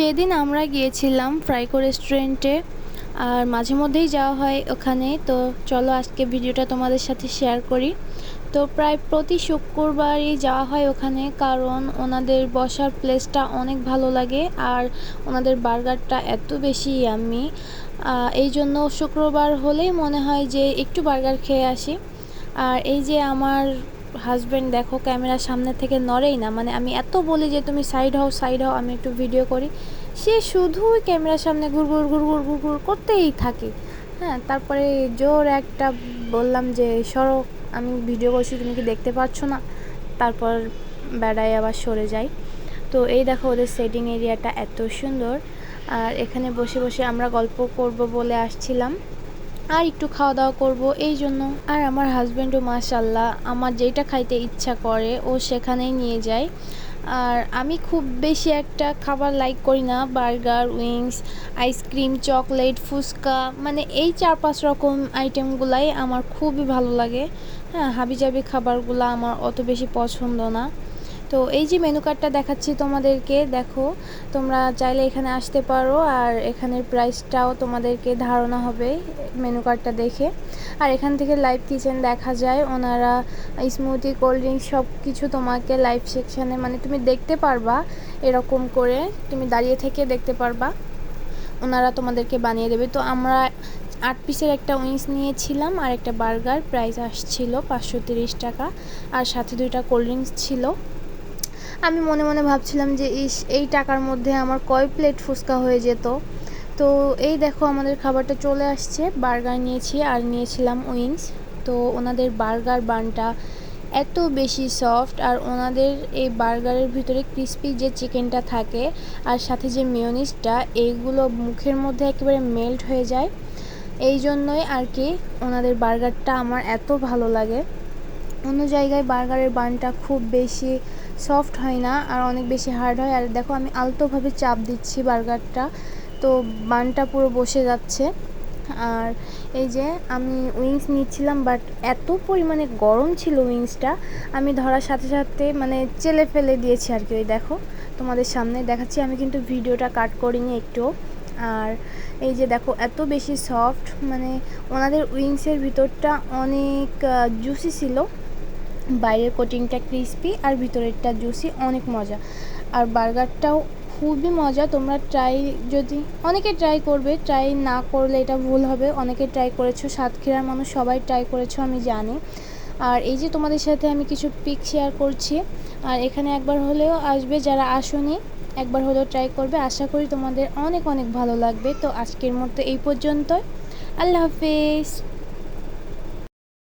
সেদিন আমরা গিয়েছিলাম ফ্রাইকো রেস্টুরেন্টে আর মাঝে মধ্যেই যাওয়া হয় ওখানে। তো চলো আজকে ভিডিওটা তোমাদের সাথে শেয়ার করি। তো প্রায় প্রতি শুক্রবারই যাওয়া হয় ওখানে, কারণ ওনাদের বসার প্লেসটা অনেক ভালো লাগে, আর ওনাদের বার্গারটা এত বেশি আমি এই জন্য শুক্রবার হলেই মনে হয় যে একটু বার্গার খেয়ে আসি। আর এই যে আমার হাজব্যান্ড দেখো ক্যামেরার সামনে থেকে নড়েই না। মানে আমি এত বলি যে, তুমি সাইড হও সাইড হও। আমি একটু ভিডিও করি। সে শুধুই ক্যামেরার সামনে ঘুর ঘুর ঘুর ঘুর ঘুর ঘুর করতেই থাকে। হ্যাঁ তারপরে জোর একটা বললাম যে, সরো, আমি ভিডিও করছি, তুমি কি দেখতে পাচ্ছ না? তারপর বেড়ায় আবার সরে যাই। তো এই দেখো ওদের সেটিং এরিয়াটা এত সুন্দর। আর এখানে বসে বসে আমরা গল্প করব বলে আসছিলাম। আর একটু খাওয়া দাওয়া করব, এই জন্য। আর আমার হাজব্যান্ডও মাশাল্লাহ আমার যেটা খাইতে ইচ্ছা করে, ও সেখানেই নিয়ে যায়। আর আমি খুব বেশি একটা খাবার লাইক করি না, burger, wings ice cream chocolate fuchka মানে এই চার পাঁচ রকম আইটেমগুলাই আমার খুবই ভালো লাগে। হ্যাঁ হাবিজাবি খাবারগুলো আমার অত বেশি পছন্দ না। তো এই যে মেনু কার্ডটা দেখাচ্ছি তোমাদেরকে, দেখো, তোমরা চাইলে এখানে আসতে পারো আর এখানের প্রাইসটাও তোমাদেরকে ধারণা হবে মেনু কার্ডটা দেখে। আর এখান থেকে লাইভ কিচেন দেখা যায়, ওনারা স্মুদি কোল্ড ড্রিঙ্কস সব কিছু তোমাকে লাইভ সেকশানে মানে তুমি দেখতে পারবা এরকম করে, তুমি দাঁড়িয়ে থেকে দেখতে পারবা। ওনারা তোমাদেরকে বানিয়ে দেবে। তো আমরা আট পিসের একটা উইংস নিয়েছিলাম আর একটা বার্গার প্রাইস আসছিল পাঁচশো টাকা। আর সাথে দুইটা কোল্ড ড্রিঙ্কস ছিল। আমি মনে মনে ভাবছিলাম যে, ইস, এই টাকার মধ্যে আমার কয় প্লেট ফুচকা হয়ে যেত? তো এই দেখো আমাদের খাবারটা চলে আসছে। বার্গার নিয়েছি আর নিয়েছিলাম উইংস। তো ওনাদের বার্গার বানটা এত বেশি সফট আর ওনাদের এই বার্গারের ভিতরে ক্রিস্পি যে চিকেনটা থাকে আর সাথে যে মিওনিসটা এইগুলো মুখের মধ্যে একেবারে মেল্ট হয়ে যায়। এই জন্যই আর কি ওনাদের বার্গারটা আমার এত ভালো লাগে। অন্য জায়গায় বার্গারের বানটা খুব বেশি সফট হয় না আর অনেক বেশি হার্ড হয়। আর দেখো, আমি আলতোভাবে চাপ দিচ্ছি বার্গারটা। তো বানটা পুরো বসে যাচ্ছে। আর এই যে আমি উইংস নিচ্ছিলাম বাট এত পরিমাণে গরম ছিল উইংসটা, আমি ধরার সাথে সাথে মানে চেলে ফেলে দিয়েছি আর কি। ওই দেখো, তোমাদের সামনে দেখাচ্ছি। আমি কিন্তু ভিডিওটা কাট করিনি একটু। আর এই যে দেখো, এত বেশি সফট মানে ওনাদের উইংসের ভিতরটা অনেক জুসি ছিল। বাইরের কোটিংটা ক্রিস্পি আর ভিতরেরটা জুসি অনেক মজা। আর বার্গারটাও খুবই মজা, তোমরা ট্রাই যদি, অনেকে ট্রাই করবে ট্রাই না করলে এটা ভুল হবে, অনেকে ট্রাই করেছ, সাতক্ষীরার মানুষ সবাই ট্রাই করেছ, আমি জানি। আর এই যে তোমাদের সাথে আমি কিছু পিক শেয়ার করছি, আর এখানে একবার হলেও আসবে, যারা আসনি, একবার হলেও ট্রাই করবে। আশা করি তোমাদের অনেক অনেক ভালো লাগবে। তো আজকের মতো এই পর্যন্ত আল্লাহ হাফিজ।